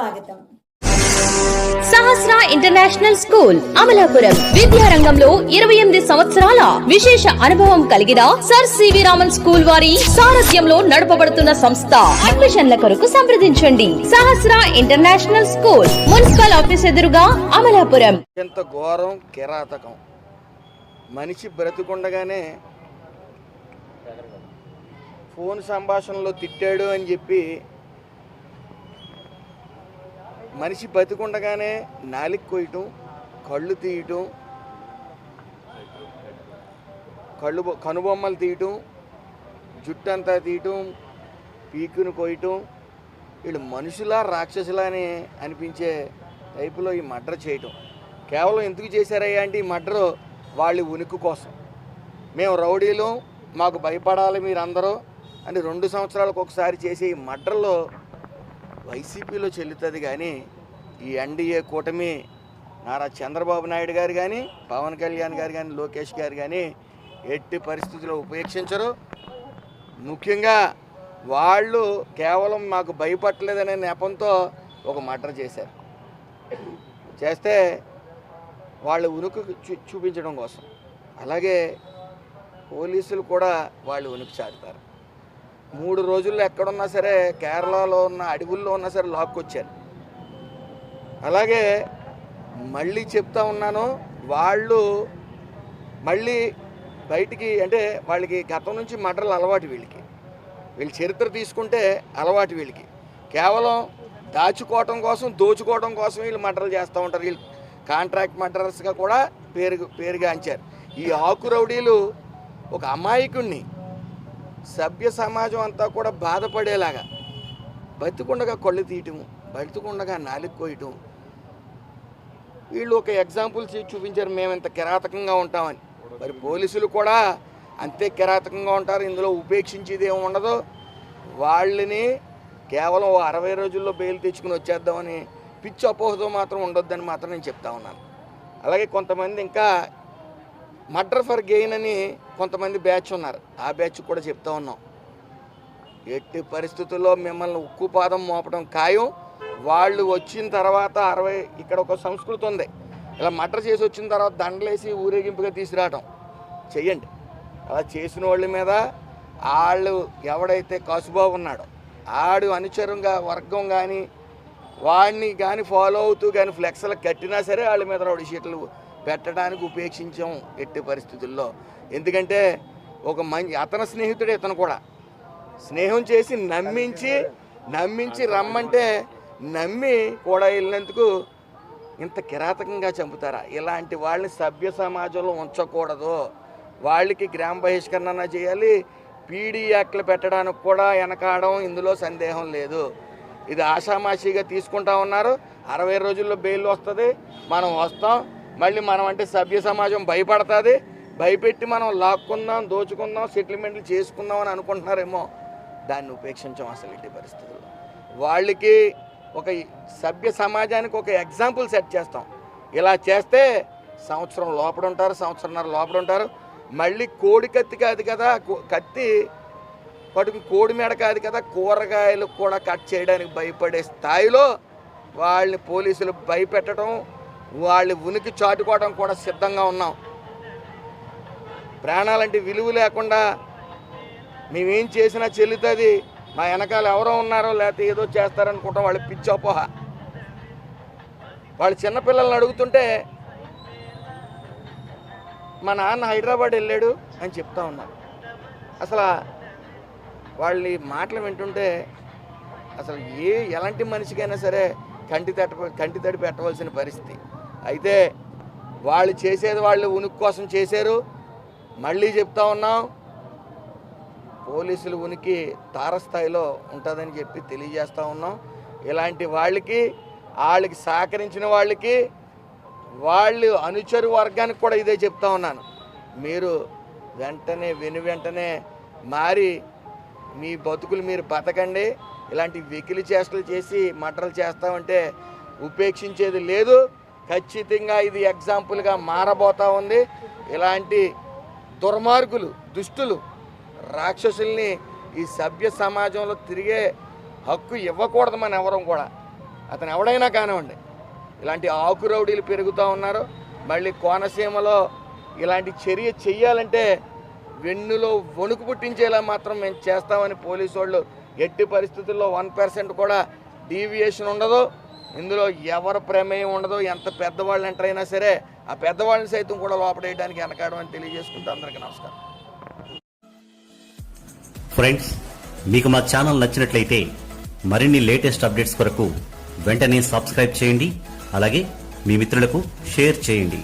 స్వాగతం. Sahasra international school Amalapuram. విద్యారంగంలో ఇరవై ఎనిమిది సంవత్సరాల విశేష అనుభవం కలిగిన సర్ సివి రామన్ స్కూల్ వారి సారథ్యంలో నడపబడుతున్న సంస్థ. అడ్మిషన్ల కొరకు సంప్రదించండి. Sahasra international school municipal office ఎదురుగా అమలాపురం. అత్యంత ఘోరం కిరాతకం. మనిషి బ్రతికుండగానే ఫోన్ సంభాషణలో తిట్టాడు అని చెప్పి మనిషి బతికుండగానే నాలికి కొయ్యటం కళ్ళు తీయటం కళ్ళు బొ- కనుబొమ్మలు తీయటం జుట్టు అంతా తీయటం పీకును కొయ్యటం. వీళ్ళు మనుషులా రాక్షసులా అని అనిపించే టైపులో ఈ మర్డర్ చేయటం. కేవలం ఎందుకు చేశారయ్యా అంటే ఈ మర్డర్ వాళ్ళ ఉనికి కోసం. మేము రౌడీలు మాకు భయపడాలి మీరందరూ అని రెండు సంవత్సరాలకు ఒకసారి చేసే ఈ మర్డర్లో వైసీపీలో చెల్లుతుంది కానీ ఈ ఎన్డీఏ కూటమి నారా చంద్రబాబు నాయుడు గారు కానీ పవన్ కళ్యాణ్ గారు కానీ లోకేష్ గారు కానీ ఎట్టి పరిస్థితుల్లో ఉపేక్షించరు. ముఖ్యంగా వాళ్ళు కేవలం మాకు భయపడలేదనే నెపంతో ఒక మర్డర్ చేశారు. చేస్తే వాళ్ళ ఉనికి చూ- చూపించడం కోసం. అలాగే పోలీసులు కూడా వాళ్ళు ఉనికి చాటుతారు. మూడు రోజుల్లో ఎక్కడున్నా సరే కేరళలో ఉన్న అడవుల్లో ఉన్నా సరే లాక్కొచ్చారు. అలాగే మళ్ళీ చెప్తా ఉన్నాను వాళ్ళు మళ్ళీ బయటికి అంటే వాళ్ళకి గతం నుంచి మటర్లు అలవాటు వీళ్ళకి. వీళ్ళ చరిత్ర తీసుకుంటే అలవాటు వీళ్ళకి. కేవలం దాచుకోవటం కోసం దోచుకోవడం కోసం వీళ్ళు మటర్లు చేస్తూ ఉంటారు. వీళ్ళు కాంట్రాక్ట్ మటర్స్గా కూడా పేరు పేరుగాంచారు. ఈ ఆకు రౌడీలు ఒక అమాయకుణ్ణి సభ్య సమాజం అంతా కూడా బాధపడేలాగా బతికుండగా కళ్ళు తీయటం బతికుండగా నాలుగు కోయటం. వీళ్ళు ఒక ఎగ్జాంపుల్ చూపించారు మేము ఇంత కిరాతకంగా ఉంటామని. మరి పోలీసులు కూడా అంతే కిరాతకంగా ఉంటారు ఇందులో ఉపేక్షించేది ఏమి ఉండదు. వాళ్ళని కేవలం అరవై రోజుల్లో బెయిల్ తెచ్చుకుని వచ్చేద్దామని పిచ్చి అపోహతో మాత్రం ఉండొద్దని మాత్రం నేను చెప్తా ఉన్నాను. అలాగే కొంతమంది ఇంకా మర్డర్ ఫర్ గెయిన్ అని కొంతమంది బ్యాచ్ ఉన్నారు. ఆ బ్యాచ్ కూడా చెప్తా ఉన్నాం. ఎట్టి పరిస్థితుల్లో మిమ్మల్ని ఉక్కు పాదం మోపడం ఖాయం. వాళ్ళు వచ్చిన తర్వాత అరవై ఇక్కడ ఒక సంస్కృతి ఉంది. ఇలా మర్డర్ చేసి వచ్చిన తర్వాత దండలేసి ఊరేగింపుగా తీసుకురావటం. చెయ్యండి. అలా చేసిన వాళ్ళ మీద వాళ్ళు ఎవడైతే కసుబాబు ఉన్నాడో ఆడు అనుచరంగా వర్గం కానీ వాడిని కానీ ఫాలో అవుతూ కానీ ఫ్లెక్స్లు కట్టినా సరే వాళ్ళ మీద రౌడీ షీట్లు పెట్టడానికి ఉపేక్షించాం ఎట్టి పరిస్థితుల్లో. ఎందుకంటే ఒక మంచి అతని స్నేహితుడే ఇతను కూడా. స్నేహం చేసి నమ్మించి నమ్మించి రమ్మంటే నమ్మి కూడా వెళ్ళినందుకు ఇంత కిరాతకంగా చంపుతారా? ఇలాంటి వాళ్ళని సభ్య సమాజంలో ఉంచకూడదు. వాళ్ళకి గ్రామ బహిష్కరణ చేయాలి. పీడీ యాక్ట్లు పెట్టడానికి కూడా వెనకాడడం ఇందులో సందేహం లేదు. ఇది ఆషామాషిగా తీసుకుంటా ఉన్నారు. అరవై రోజుల్లో బెయిల్ వస్తుంది. మనం వస్తాం. మళ్ళీ మనం అంటే సభ్య సమాజం భయపడుతుంది. భయపెట్టి మనం లాక్కుందాం దోచుకుందాం సెటిల్మెంట్లు చేసుకుందాం అని అనుకుంటున్నారేమో. దాన్ని ఉపేక్షించాం అసలు ఇట్టి పరిస్థితుల్లో. వాళ్ళకి ఒక సభ్య సమాజానికి ఒక ఎగ్జాంపుల్ సెట్ చేస్తాం. ఇలా చేస్తే సంవత్సరం లోపల ఉంటారు సంవత్సరంన్నర లోపల ఉంటారు మళ్ళీ కోడి కత్తి కాదు కదా కో- కత్తి పట్టుకు కోడి మెడ కాదు కదా కూరగాయలు కూడా కట్ చేయడానికి భయపడే స్థాయిలో వాళ్ళని పోలీసులు భయపెట్టడం వాళ్ళ ఉనికి చాటుకోవడం కూడా సిద్ధంగా ఉన్నాం. ప్రాణాలంటే విలువ లేకుండా మేమేం చేసినా చెల్లుతుంది. మా వెనకాల ఎవరో ఉన్నారో లేకపోతే ఏదో చేస్తారనుకుంటాం వాళ్ళు పిచ్చోపోహ. వాళ్ళు చిన్నపిల్లల్ని అడుగుతుంటే మా నాన్న హైదరాబాద్ వెళ్ళాడు అని చెప్తా ఉన్నారు అసలు వాళ్ళ మాటలు వింటుంటే అసలు ఏ ఎలాంటి మనిషికైనా సరే కంటి తట కంటి తడి పెట్టవలసిన పరిస్థితి. అయితే వాళ్ళు చేసేది వాళ్ళు ఉనికి కోసం చేశారు. మళ్ళీ చెప్తా ఉన్నాం పోలీసులు ఉనికి తారస్థాయిలో ఉంటుందని చెప్పి తెలియజేస్తూ ఉన్నాం. ఇలాంటి వాళ్ళకి వాళ్ళకి సహకరించిన వాళ్ళకి వాళ్ళు అనుచరు వర్గానికి కూడా ఇదే చెప్తా ఉన్నాను. మీరు వెంటనే వెను వెంటనే మారి మీ బతుకులు మీరు బతకండి. ఇలాంటి వెకిలి చేష్టలు చేసి మటలు చేస్తామంటే ఉపేక్షించేది లేదు. ఖచ్చితంగా ఇది ఎగ్జాంపుల్గా మారబోతా ఉంది. ఇలాంటి దుర్మార్గులు దుష్టులు రాక్షసుల్ని ఈ సభ్య సమాజంలో తిరిగే హక్కు ఇవ్వకూడదు మన ఎవరం కూడా. అతను ఎవడైనా కానివ్వండి ఇలాంటి ఆకు రౌడీలు పెరుగుతూ ఉన్నారు. మళ్ళీ కోనసీమలో ఇలాంటి చర్య చెయ్యాలంటే వెన్నులో వణుకు పుట్టించేలా మాత్రం మేము చేస్తామని పోలీసు వాళ్ళు ఎట్టి పరిస్థితుల్లో వన్ పర్సెంట్ కూడా డీవియేషన్ ఉండదు. ఇందులో ఎవరు ప్రమేయం ఉండదు ఎంత పెద్దవాళ్ళు ఎంటర్ అయినా సరే ఆ పెద్దవాళ్ళని సైతం కూడా లోపడేయడానికి వెనకాడం అని తెలియజేసుకుంటూ అందరికీ నమస్కారం. ఫ్రెండ్స్ మీకు మా ఛానల్ నచ్చినట్లయితే మరిన్ని లేటెస్ట్ అప్డేట్స్ కొరకు వెంటనే సబ్స్క్రైబ్ చేయండి అలాగే మీ మిత్రులకు షేర్ చేయండి.